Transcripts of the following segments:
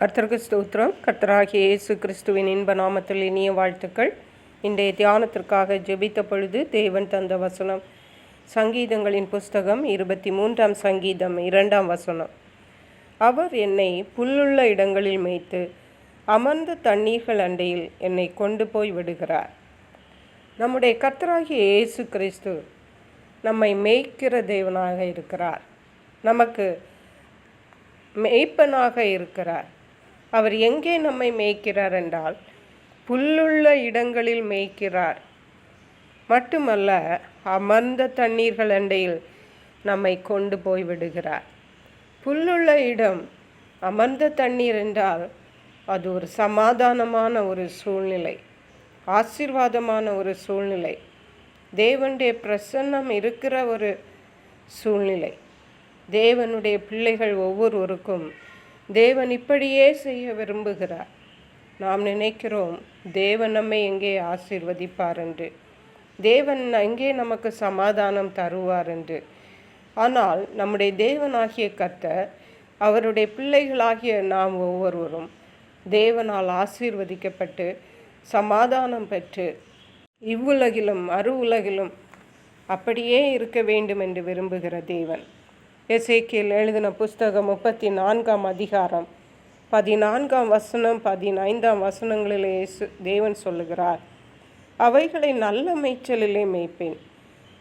கர்த்தருக்கு ஸ்தோத்திரம். கர்த்தராகிய இயேசு கிறிஸ்துவின் இன்ப நாமத்தில் இனிய வாழ்த்துக்கள். இன்றைய தியானத்திற்காக ஜெபித்த பொழுது தேவன் தந்த வசனம். சங்கீதங்களின் புஸ்தகம் இருபத்தி மூன்றாம் சங்கீதம் இரண்டாம் வசனம். அவர் என்னை புல்லுள்ள இடங்களில் மேய்த்து அமர்ந்த தண்ணீர்கள் அண்டையில் என்னை கொண்டு போய் விடுகிறார். நம்முடைய கர்த்தராகிய இயேசு கிறிஸ்து நம்மை மேய்க்கிற தேவனாக இருக்கிறார். நமக்கு மேய்ப்பனாக இருக்கிறார். அவர் எங்கே நம்மை மேய்க்கிறார் என்றால் புல்லுள்ள இடங்களில் மேய்க்கிறார். மட்டுமல்ல அமர்ந்த தண்ணீர்கள் அண்டையில் நம்மை கொண்டு போய் விடுகிறார். புல்லுள்ள இடம் அமர்ந்த தண்ணீர் என்றால் அது ஒரு சமாதானமான ஒரு சூழ்நிலை ஆசீர்வாதமான ஒரு சூழ்நிலை. தேவனுடைய பிரசன்னம் இருக்கிற ஒரு சூழ்நிலை. தேவனுடைய பிள்ளைகள் ஒவ்வொருவருக்கும் தேவன் இப்படியே செய்ய விரும்புகிறார். நாம் நினைக்கிறோம் தேவன் நம்மை எங்கே ஆசிர்வதிப்பார் என்று. தேவன் எங்கே நமக்கு சமாதானம் தருவார் என்று. ஆனால் நம்முடைய தேவனாகிய கர்த்தர் அவருடைய பிள்ளைகளாகிய நாம் ஒவ்வொருவரும் தேவனால் ஆசீர்வதிக்கப்பட்டு சமாதானம் பெற்று இவ்வுலகிலும் அரு உலகிலும் அப்படியே இருக்க வேண்டும் என்று விரும்புகிற தேவன். எசேக்கியல் எழுதின புஸ்தகம் முப்பத்தி நான்காம் அதிகாரம். பதினான்காம் வசனம் பதினைந்தாம் வசனங்களிலே இயேசு தேவன் சொல்லுகிறார் அவைகளை நல்ல மேய்ச்சலிலே மேய்ப்பேன்.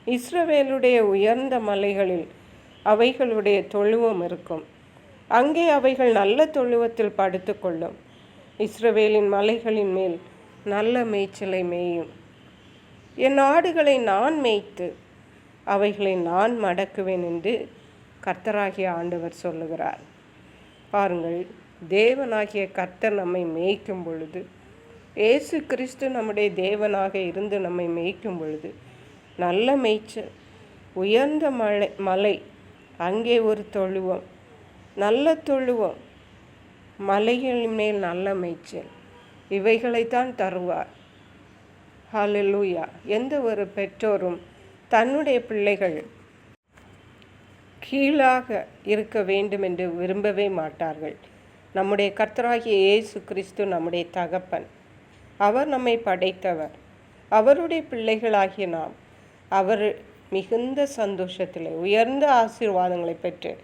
இஸ்ரவேலுடைய உயர்ந்த மலைகளில் அவைகளுடைய தொழுவம் இருக்கும். அங்கே அவைகள் நல்ல தொழுவத்தில் படுத்துக்கொள்ளும். இஸ்ரவேலின் மலைகளின் மேல் நல்ல மேய்ச்சலை மேயும். என் ஆடுகளை நான் மேய்த்து அவைகளை நான் மடக்குவேன் என்று கர்த்தராகிய ஆண்டவர் சொல்லுகிறார். பாருங்கள் தேவனாகிய கர்த்தர் நம்மை மேய்க்கும் பொழுது ஏசு கிறிஸ்து நம்முடைய தேவனாக இருந்து நம்மை மேய்க்கும் பொழுது நல்ல மேய்ச்சல் உயர்ந்த மலை மலை அங்கே ஒரு தொழுவம் நல்ல தொழுவம் மலைகளின் மேல் நல்ல மேய்ச்சல் இவைகளைத்தான் தருவார். ஹalleluya. எந்த ஒரு பெற்றோரும் தன்னுடைய பிள்ளைகள் கீழாக இருக்க வேண்டும் என்று விரும்பவே மாட்டார்கள். நம்முடைய கர்த்தராகிய இயேசு கிறிஸ்து நம்முடைய தகப்பன். அவர் நம்மை படைத்தவர். அவருடைய பிள்ளைகளாகிய நாம். அவர் மிகுந்த சந்தோஷத்தில் உயர்ந்த ஆசீர்வாதங்களை பெற்று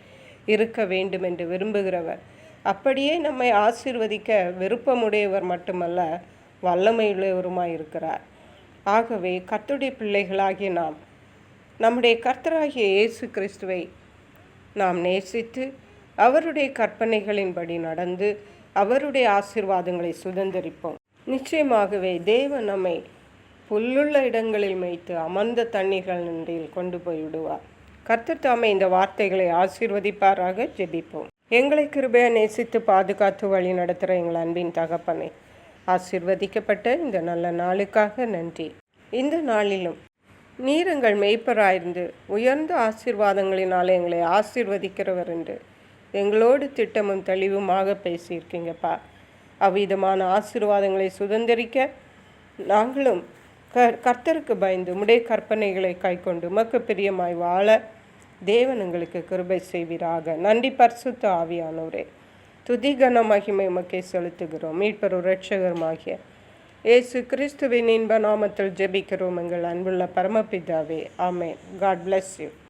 இருக்க வேண்டும் என்று விரும்புகிறவர். அப்படியே நம்மை ஆசீர்வதிக்க விருப்பமுடையவர் மட்டுமல்ல வல்லமையுள்ளவருமாய் இருக்கிறார். ஆகவே கர்த்துடைய பிள்ளைகளாகிய நாம் நம்முடைய கர்த்தராகிய இயேசு கிறிஸ்துவை நாம் நேசித்து அவருடைய கற்பனைகளின்படி நடந்து அவருடைய ஆசீர்வாதங்களை சுதந்திரிப்போம். நிச்சயமாகவே தேவன் நம்மை புல்லுள்ள இடங்களில் மேய்த்து அமர்ந்த தண்ணீர்கள் நின்றில் கொண்டு போய் விடுவார். கர்த்தர் தாமே இந்த வார்த்தைகளை ஆசீர்வதிப்பாராக ஜெபிப்போம். எங்களை கிருபையா நேசித்து பாதுகாத்து வழி நடத்துகிற எங்கள் அன்பின் தகப்பனை ஆசிர்வதிக்கப்பட்ட இந்த நல்ல நாளுக்காக நன்றி. இந்த நாளிலும் நீர் எங்கள் மெய்ப்பராயிருந்து உயர்ந்த ஆசீர்வாதங்களினால் எங்களை ஆசீர்வதிக்கிறவர் என்று எங்களோடு திட்டமும் தெளிவுமாக பேசியிருக்கீங்கப்பா. அவ்விதமான ஆசீர்வாதங்களை சுதந்திரிக்க நாங்களும் க கர்த்தருக்கு பயந்து உடைய கற்பனைகளை கைக்கொண்டு உமக்கு பிரியமாய் வாழ தேவன் எங்களுக்கு கிருபை செய்வீராக. நன்றி பரிசுத்த ஆவியானோரே துதிகன மகிமை உமக்கே செலுத்துகிறோம். மீட்பரும் இரட்சகருமாகிய ஏசு கிறிஸ்துவின் இன்ப நாமத்தில் ஜெபிக்கிறோம் எங்கள் அன்புள்ள பரமபிதாவே. ஆமேன். God bless you